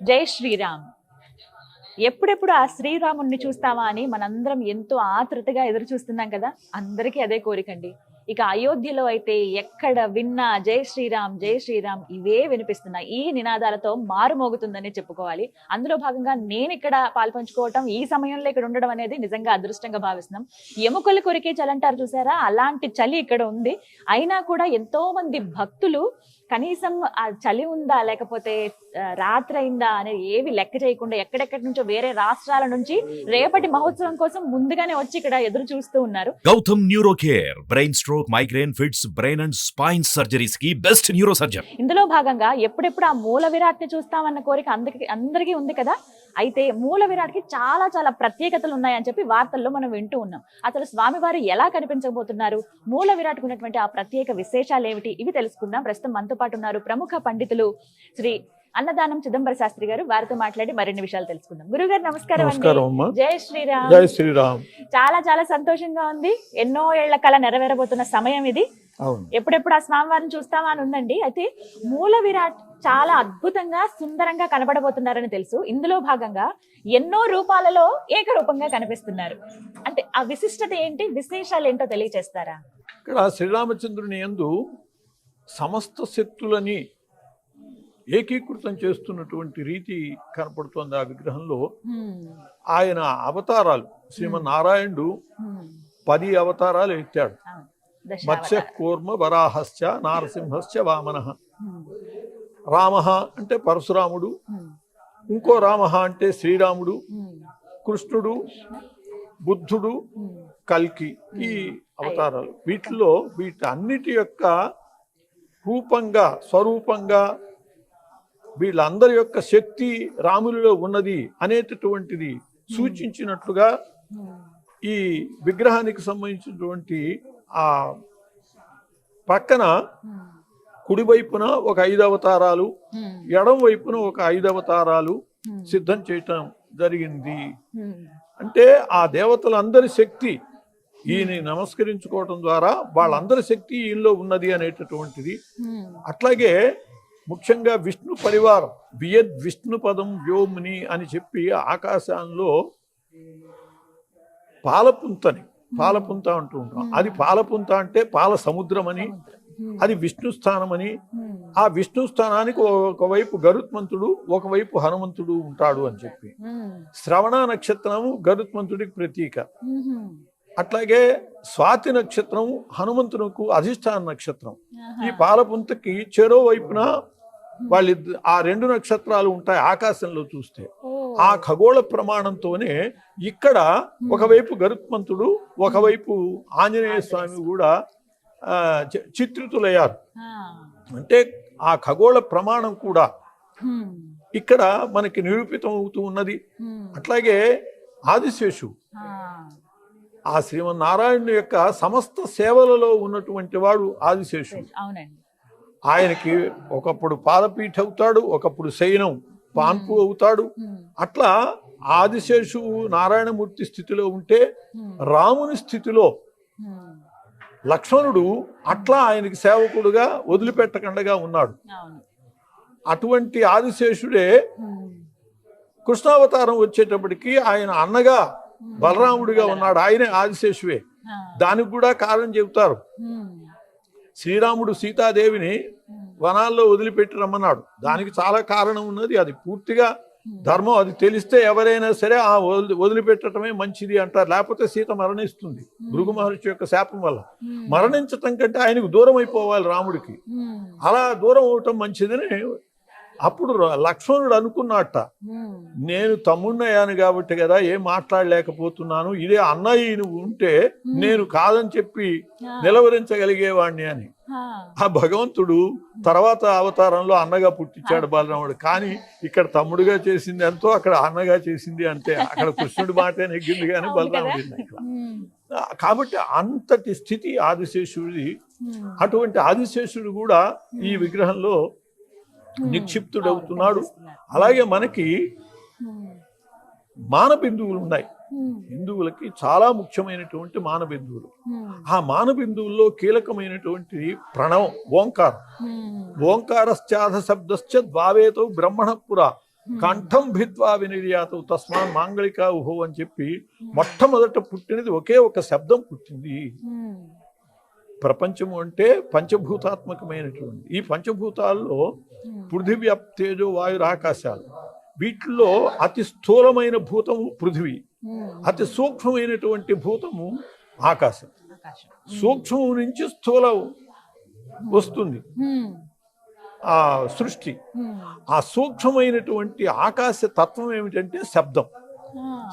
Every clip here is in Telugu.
జై శ్రీరామ్. ఎప్పుడెప్పుడు ఆ శ్రీరాముణ్ణి చూస్తామా అని మనందరం ఎంతో ఆతృతగా ఎదురు చూస్తున్నాం కదా? అందరికీ అదే కోరికండి. ఇక అయోధ్యలో అయితే ఎక్కడ విన్నా జై శ్రీరామ్ జై శ్రీరామ్ ఇవే వినిపిస్తున్నాయి. ఈ నినాదాలతో మారుమోగుతుందని చెప్పుకోవాలి. అందులో భాగంగా నేను ఇక్కడ పాల్పంచుకోవటం ఈ సమయంలో ఇక్కడ ఉండడం అనేది నిజంగా అదృష్టంగా భావిస్తున్నాం. ఎముకలు కొరికే చలి అంటారు చూసారా? అలాంటి చలి ఇక్కడ ఉంది. అయినా కూడా ఎంతో మంది భక్తులు కనీసం ఆ చలి ఉందా లేకపోతే రాత్రి అయిందా అనేది ఏవి లెక్క చేయకుండా ఎక్కడెక్కడి నుంచో వేరే రాష్ట్రాల నుంచి రేపటి మహోత్సవం కోసం ముందుగానే వచ్చి ఇక్కడ ఎదురు చూస్తూ ఉన్నారు. Gautam neuro care brain stroke migraine fits brain and spine సర్జరీస్కి best neuro surgeon ఇందులో భాగంగా ఎప్పుడెప్పుడు ఆ మూల విరాట్ని చూస్తామన్న కోరిక అందరికి అందరికీ ఉంది కదా? అయితే మూల విరాట్కి చాలా చాలా ప్రత్యేకతలు ఉన్నాయని చెప్పి వార్తల్లో మనం వింటూ ఉన్నాం. అసలు స్వామివారు ఎలా కనిపించబోతున్నారు? మూల విరాట్కు ఉన్నటువంటి ఆ ప్రత్యేక విశేషాలు ఏమిటి? ఇవి తెలుసుకుందాం. ప్రస్తుతం మనతో పాటు ఉన్నారు ప్రముఖ పండితులు శ్రీ అన్నదానం చిదంబర శాస్త్రి గారు. వారితో మాట్లాడి మరిన్ని విషయాలు తెలుసుకుందాం. గురుగారు నమస్కారం అండి. జై శ్రీరామ్. జై శ్రీరామ్. చాలా చాలా సంతోషంగా ఉంది. ఎన్నో ఏళ్ళ కళ నెరవేరబోతున్న సమయం ఇది. ఎప్పుడెప్పుడు ఆ స్వామివారిని చూస్తామా అని ఉందండి. అయితే మూల విరాట్ చాలా అద్భుతంగా సుందరంగా కనబడబోతున్నారని తెలుసు. ఇందులో భాగంగా ఎన్నో రూపాలలో ఏకరూపంగా కనిపిస్తున్నారు. అంటే ఆ విశిష్టత ఏంటి? విశేషాలు ఏంటో తెలియచేస్తారా? ఇక్కడ శ్రీరామచంద్రుని యందు సమస్త శక్తులని ఏకీకృతం చేస్తున్నటువంటి రీతి కనపడుతోంది ఆ విగ్రహంలో. ఆయన అవతారాలు శ్రీమన్నారాయణుడు పది అవతారాలు ఎత్తాడు. మత్స్య. కూర్మ వరాహస్య నారసింహస్య వామన. రామ అంటే పరశురాముడు ఇంకో రామ అంటే శ్రీరాముడు కృష్ణుడు బుద్ధుడు కల్కి ఈ అవతారాలు. వీటిలో వీటన్నిటి యొక్క రూపంగా స్వరూపంగా వీళ్ళందరి యొక్క శక్తి రాములలో ఉన్నది అనేటటువంటిది సూచించినట్లుగా ఈ విగ్రహానికి సంబంధించినటువంటి ఆ పక్కన కుడివైపున ఒక ఐదు అవతారాలు ఎడం వైపున ఒక ఐదు అవతారాలు సిద్ధం చేయటం జరిగింది. అంటే ఆ దేవతలందరి శక్తి ఈయన నమస్కరించుకోవటం ద్వారా వాళ్ళందరి శక్తి ఈయనలో ఉన్నది అనేటటువంటిది. అట్లాగే ముఖ్యంగా విష్ణు పరివారం వియద్ విష్ణు పదం వ్యోముని అని చెప్పి ఆకాశంలో పాలపుంతని పాలపుంత అంటూ ఉంటాం. అది పాలపుంత అంటే పాల సముద్రం. అని అది విష్ణు స్థానం అని. ఆ విష్ణు స్థానానికి ఒకవైపు గరుత్మంతుడు ఒకవైపు హనుమంతుడు ఉంటాడు అని చెప్పి. శ్రవణ నక్షత్రము గరుత్మంతుడికి ప్రతీక. అట్లాగే స్వాతి నక్షత్రం హనుమంతునకు అధిష్టాన నక్షత్రం. ఈ పాలపుంతకి చెరో వైపున వాళ్ళ ఆ రెండు నక్షత్రాలు ఉంటాయి ఆకాశంలో చూస్తే. ఆ ఖగోళ ప్రమాణంతోనే ఇక్కడ ఒకవైపు గరుత్మంతుడు ఒకవైపు ఆంజనేయ స్వామి. కూడా చిత్రితులయ్యారు. అంటే ఆ ఖగోళ ప్రమాణం కూడా ఇక్కడ మనకి నిరూపితం అవుతూ ఉన్నది. అట్లాగే ఆదిశేషు ఆ. శ్రీమన్నారాయణుని యొక్క సమస్త సేవలలో ఉన్నటువంటి వాడు ఆదిశేషు. ఆయనకి ఒకప్పుడు పాదపీఠ అవుతాడు ఒకప్పుడు శయనం పాన్పు అవుతాడు. అట్లా ఆదిశేషు నారాయణమూర్తి స్థితిలో ఉంటే రాముని స్థితిలో. లక్ష్మణుడు అట్లా ఆయనకి సేవకుడుగా వదిలిపెట్టకుండా ఉన్నాడు. అటువంటి ఆదిశేషుడే కృష్ణావతారం వచ్చేటప్పటికి ఆయన అన్నగా బలరాముడిగా ఉన్నాడు. ఆయనే ఆదిశేషువే. దానికి కూడా కారణం చెబుతారు. శ్రీరాముడు సీతాదేవిని. వనాల్లో వదిలిపెట్టి రమ్మన్నాడు. దానికి చాలా కారణం ఉన్నది. అది పూర్తిగా ధర్మం అది తెలిస్తే ఎవరైనా సరే ఆ వదిలి వదిలిపెట్టడమే మంచిది అంటారు. లేకపోతే సీత మరణిస్తుంది. భృగు మహర్షి యొక్క శాపం వల్ల. మరణించటం కంటే ఆయనకు దూరం అయిపోవాలి రాముడికి అలా దూరం అవటం మంచిదని అప్పుడు లక్ష్మణుడు అనుకున్నట్ట హ్మ్. నేను తమ్ముణ్ణయ్యాను కాబట్టి కదా ఏం మాట్లాడలేకపోతున్నాను ఇదే అన్నయ్య నువ్వు ఉంటే నేను కాదని చెప్పి ఆ. నిలవరించగలిగేవాడిని అని ఆ. ఆ భగవంతుడు తర్వాత అవతారంలో అన్నగా పుట్టించాడు బలరాముడు కానీ ఇక్కడ తమ్ముడుగా చేసింది ఎంతో అక్కడ అన్నగా చేసింది అంతే అక్కడ కృష్ణుడి మాటే నెగ్గింది కానీ? బలరాముడి ఇక్కడ హ్మ్, కాబట్టి అంతటి స్థితి ఆదిశేషుడిది హ్మ్. అటువంటి ఆదిశేషుడు కూడా ఈ విగ్రహంలో నిక్షిప్తుడవుతున్నాడు. అలాగే మనకి మానబిందువులు ఉన్నాయి. హిందువులకి చాలా ముఖ్యమైనటువంటి మానబిందువులు. ఆ మానబిందువుల్లో కీలకమైనటువంటి ప్రణవం ఓంకారం. ఓంకారశ్చాధ శబ్దశ్చ ద్వావేతో బ్రహ్మణ పుర. కంఠం భిత్వా వినిర్యాత తస్మాన్ మాంగళిక ఉహో అని చెప్పి మొట్టమొదట పుట్టినది ఒకే ఒక శబ్దం పుట్టింది. ప్రపంచము అంటే పంచభూతాత్మకమైనటువంటి ఈ పంచభూతాల్లో పృథివీ తేజో వాయురు ఆకాశాలు వీటిల్లో అతి స్థూలమైన భూతము పృథివీ. ఉమ్, అతి సూక్ష్మమైనటువంటి భూతము ఆకాశం. సూక్ష్మం నుంచి స్థూలం వస్తుంది. ఉమ్, ఆ సృష్టి. ఉమ్, ఆ సూక్ష్మమైనటువంటి ఆకాశ తత్వం ఏమిటంటే శబ్దం.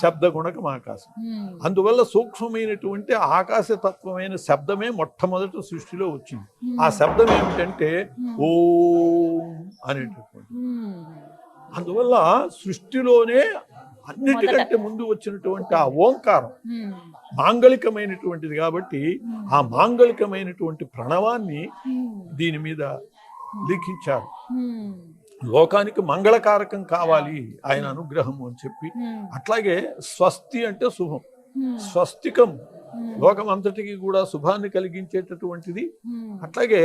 శబ్ద గుణకం ఆకాశం అందువల్ల సూక్ష్మమైనటువంటి ఆకాశ తత్వమైన శబ్దమే మొట్టమొదటి సృష్టిలో వచ్చింది. ఆ శబ్దం ఏమిటంటే ఓం అనేటటువంటి అందువల్ల సృష్టిలోనే అన్నిటికంటే ముందు వచ్చినటువంటి ఆ ఓంకారం మాంగళికమైనటువంటిది కాబట్టి ఆ మాంగళికమైనటువంటి ప్రణవాన్ని దీని మీద లిఖించారు. లోకానికి మంగళకారకం కావాలి ఆయన అనుగ్రహము అని చెప్పి ఉమ్, అట్లాగే స్వస్తి అంటే శుభం. ఉమ్, స్వస్తికం. లోకం అంతటికి కూడా శుభాన్ని కలిగించేటటువంటిది. అట్లాగే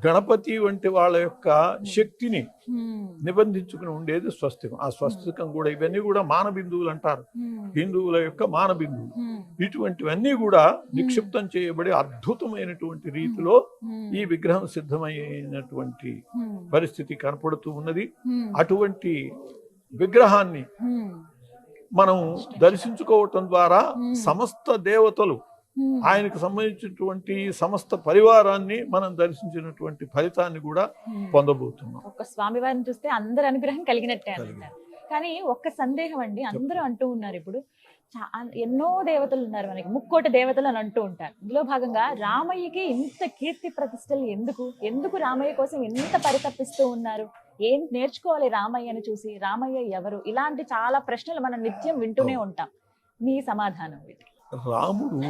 గణపతి వంటి వాళ్ళ యొక్క శక్తిని ఉమ్, నిబంధించుకుని ఉండేది స్వస్తికం. ఆ స్వస్తికం కూడా ఇవన్నీ కూడా మానబిందువులు అంటారు. హిందువుల యొక్క మానబిందువులు. ఇటువంటివన్నీ కూడా నిక్షిప్తం చేయబడి అద్భుతమైనటువంటి రీతిలో ఈ విగ్రహం సిద్ధమైనటువంటి పరిస్థితి కనపడుతూ ఉన్నది. అటువంటి విగ్రహాన్ని మనం దర్శించుకోవటం ద్వారా Hmm. సమస్త దేవతలు ఆయనకు సంబంధించినటువంటి సమస్త పరివారాన్ని మనం దర్శించినటువంటి ఫలితాన్ని కూడా. పొందబోతున్నాం. ఒక్క స్వామి వారిని చూస్తే అందరి అనుగ్రహం కలిగినట్టే అంటారు కానీ ఒక్క సందేహం అండి అందరూ అంటూ ఉన్నారు ఇప్పుడు ఎన్నో దేవతలు ఉన్నారు మనకి ముక్కోటి దేవతలు అని అంటూ ఉంటారు. ఇందులో భాగంగా రామయ్యకి ఇంత కీర్తి ప్రతిష్టలు ఎందుకు? ఎందుకు రామయ్య కోసం ఎంత పరితపిస్తూ ఉన్నారు? ఏం నేర్చుకోవాలి రామయ్యని చూసి? రామయ్య ఎవరు? ఇలాంటి చాలా ప్రశ్నలు మనం నిత్యం వింటూనే ఉంటాం. మీ సమాధానం వీటికి. రాముడు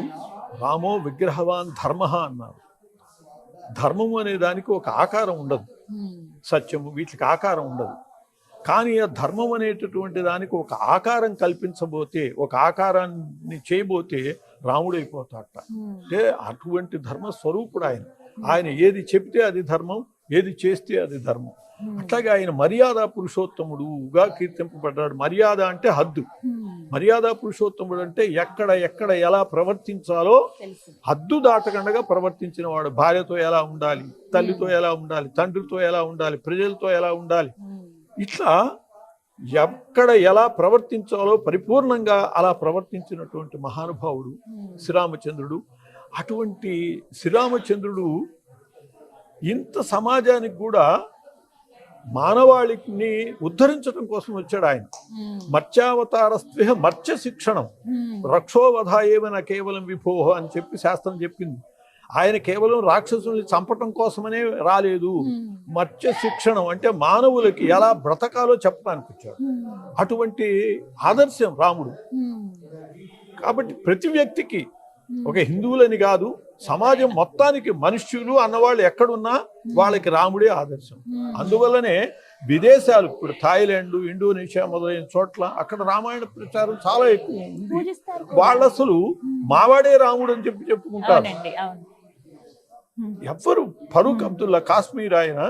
రామో విగ్రహవాన్ ధర్మ అన్నారు. ధర్మము అనే దానికి ఒక ఆకారం ఉండదు. సత్యము వీటికి ఆకారం ఉండదు. కానీ ఆ ధర్మం అనేటటువంటి దానికి ఒక ఆకారం కల్పించబోతే ఒక ఆకారాన్ని చేయబోతే రాముడు అయిపోతాడట. ఉమ్, అంటే అటువంటి ధర్మ స్వరూపుడు ఆయన. ఆయన ఏది చెప్తే అది ధర్మం ఏది చేస్తే అది ధర్మం. అట్లాగే ఆయన మర్యాద పురుషోత్తముడుగా కీర్తింపబడ్డాడు. మర్యాద అంటే హద్దు. మర్యాద పురుషోత్తముడు అంటే ఎక్కడ ఎక్కడ ఎలా ప్రవర్తించాలో హద్దు దాటకుండా ప్రవర్తించిన వాడు భార్యతో ఎలా ఉండాలి తల్లితో ఎలా ఉండాలి తండ్రితో ఎలా ఉండాలి ప్రజలతో ఎలా ఉండాలి? ఉమ్, ఇట్లా ఎక్కడ ఎలా ప్రవర్తించాలో పరిపూర్ణంగా అలా ప్రవర్తించినటువంటి మహానుభావుడు ఉమ్, శ్రీరామచంద్రుడు. అటువంటి శ్రీరామచంద్రుడు ఇంత సమాజానికి కూడా మానవాళిని ఉద్ధరించడం కోసం వచ్చాడు ఆయన. ఉమ్, మత్స్యావతారస్త్విహ మత్స్య శిక్షణం. ఉమ్, రక్షోవధ ఏమైనా కేవలం విభోహ అని చెప్పి శాస్త్రం చెప్పింది. ఆయన కేవలం రాక్షసుల్ని చంపటం కోసమనే రాలేదు. ఉమ్, మత్స్య శిక్షణం అంటే మానవులకి ఎలా బ్రతకాలో చెప్పడానికి వచ్చాడు అటువంటి ఆదర్శం రాముడు. కాబట్టి ప్రతి వ్యక్తికి ఒక హిందువులని కాదు సమాజం మొత్తానికి మనుష్యులు అన్నవాళ్ళు ఎక్కడున్నా వాళ్ళకి రాముడే ఆదర్శం. అందువల్లనే విదేశాలు ఇప్పుడు థాయిలాండ్ ఇండోనేషియా మొదలైన చోట్ల అక్కడ రామాయణ ప్రచారం చాలా ఎక్కువ ఉంది. వాళ్ళు అసలు మావాడే రాముడు అని చెప్పి చెప్పుకుంటారు. ఎవ్వరు ఫరూక్ అబ్దుల్లా కాశ్మీర్ ఆయన.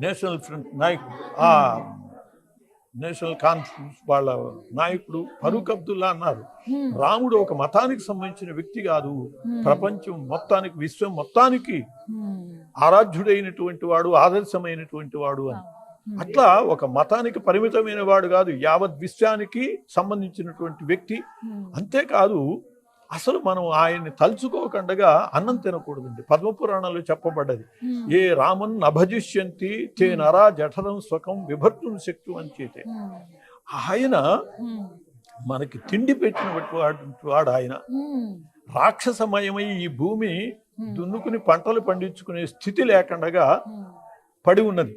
నేషనల్ ఫ్రంట్ నాయకుడు. ఆ నేషనల్ కాన్ఫరెన్స్ వాళ్ళ నాయకుడు ఫరూక్ అబ్దుల్లా అన్నారు. రాముడు ఒక మతానికి సంబంధించిన వ్యక్తి కాదు. ప్రపంచం మొత్తానికి విశ్వం మొత్తానికి ఆరాధ్యుడైనటువంటి వాడు ఆదర్శమైనటువంటి వాడు అని. అట్లా ఒక మతానికి పరిమితమైన వాడు కాదు. యావత్ విశ్వానికి సంబంధించినటువంటి వ్యక్తి. అంతేకాదు అసలు మనం ఆయన్ని తలుచుకోకుండా అన్నం తినకూడదండి. పద్మపురాణంలో చెప్పబడ్డది. ఏ రామన్ నభజిష్యంతి తే నరా జఠరం స్వకం విభర్తుం శక్తి అని చేతే. ఆయన మనకి తిండి పెట్టినటువంటి వాడు ఆయన. రాక్షసమయమై ఈ భూమి. దున్నుకుని పంటలు పండించుకునే స్థితి లేకుండా పడి ఉన్నది.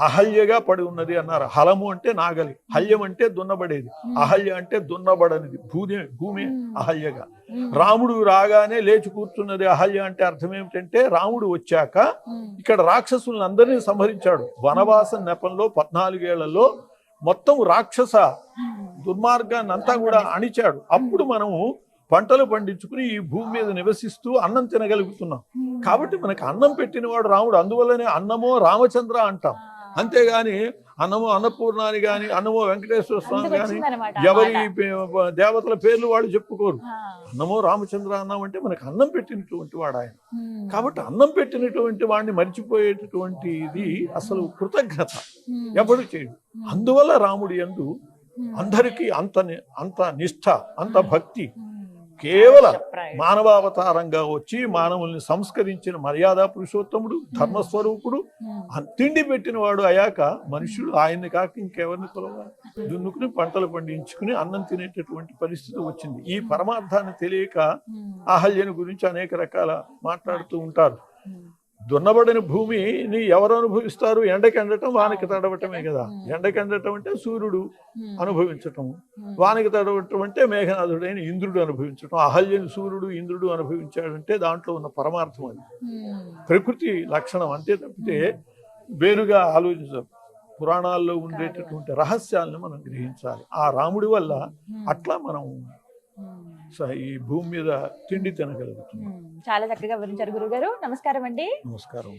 అహల్యగా పడి ఉన్నది అన్నారు. హలము అంటే నాగలి హల్యం అంటే దున్నబడేది. అహల్య అంటే దున్నబడనిది భూమి భూమి అహల్యగా. రాముడు రాగానే లేచి కూర్చున్నది అహల్య అంటే అర్థం ఏమిటంటే రాముడు వచ్చాక ఇక్కడ రాక్షసులను అందరినీ సంహరించాడు. వనవాస నెపంలో పద్నాలుగేళ్ళలో మొత్తం రాక్షస దుర్మార్గాన్ని అంతా కూడా అణిచాడు. అప్పుడు మనము పంటలు పండించుకుని ఈ భూమి మీద నివసిస్తూ అన్నం తినగలుగుతున్నాం. కాబట్టి మనకి అన్నం పెట్టినవాడు రాముడు. అందువల్లనే అన్నమో రామచంద్ర అంటాం. అంతేగాని అన్నము అన్నపూర్ణాని గాని అన్నమో వెంకటేశ్వర స్వామి గాని ఎవరి దేవతల పేర్లు వాళ్ళు చెప్పుకోరు. అన్నమో రామచంద్ర అన్నం అంటే మనకు అన్నం పెట్టినటువంటి వాడు ఆయన. కాబట్టి అన్నం పెట్టినటువంటి వాడిని మర్చిపోయేటటువంటి ఇది అసలు కృతజ్ఞత. ఎవడు చేయడు. అందువల్ల రాముడి యందు ఉమ్, అందరికీ అంత అంత నిష్ఠ అంత భక్తి కేవల. మానవావతారంగా వచ్చి మానవుల్ని సంస్కరించిన మర్యాద పురుషోత్తముడు ధర్మస్వరూపుడు తిండి పెట్టిన వాడు అయాక మనుషులు ఆయన్ని కాక ఇంకెవరిని కొలవాలి? దున్నుకుని పంటలు పండించుకుని అన్నం తినేటటువంటి పరిస్థితి వచ్చింది. ఈ పరమార్థాన్ని తెలియక అహల్యని గురించి అనేక రకాల మాట్లాడుతూ ఉంటారు. దున్నబడిన భూమిని ఎవరు అనుభవిస్తారు? ఎండకి ఎండటం వానకి తడవటమే కదా. ఎండకి ఎండటం అంటే సూర్యుడు అనుభవించటం. వానకి తడవటం అంటే మేఘనాథుడైన ఇంద్రుడు అనుభవించటం. అహల్యని సూర్యుడు ఇంద్రుడు అనుభవించాడంటే దాంట్లో ఉన్న పరమార్థం అది. ప్రకృతి లక్షణం అంతే తప్పితే వేరుగా ఆలోచించాం పురాణాల్లో ఉండేటటువంటి రహస్యాలను మనం గ్రహించాలి. ఆ రాముడి వల్ల అట్లా మనం ఈ భూమి మీద తిండి తినగలుగుతున్నాం. ఉమ్, చాలా చక్కగా వివరించారు గురుగారు నమస్కారం అండి. నమస్కారం.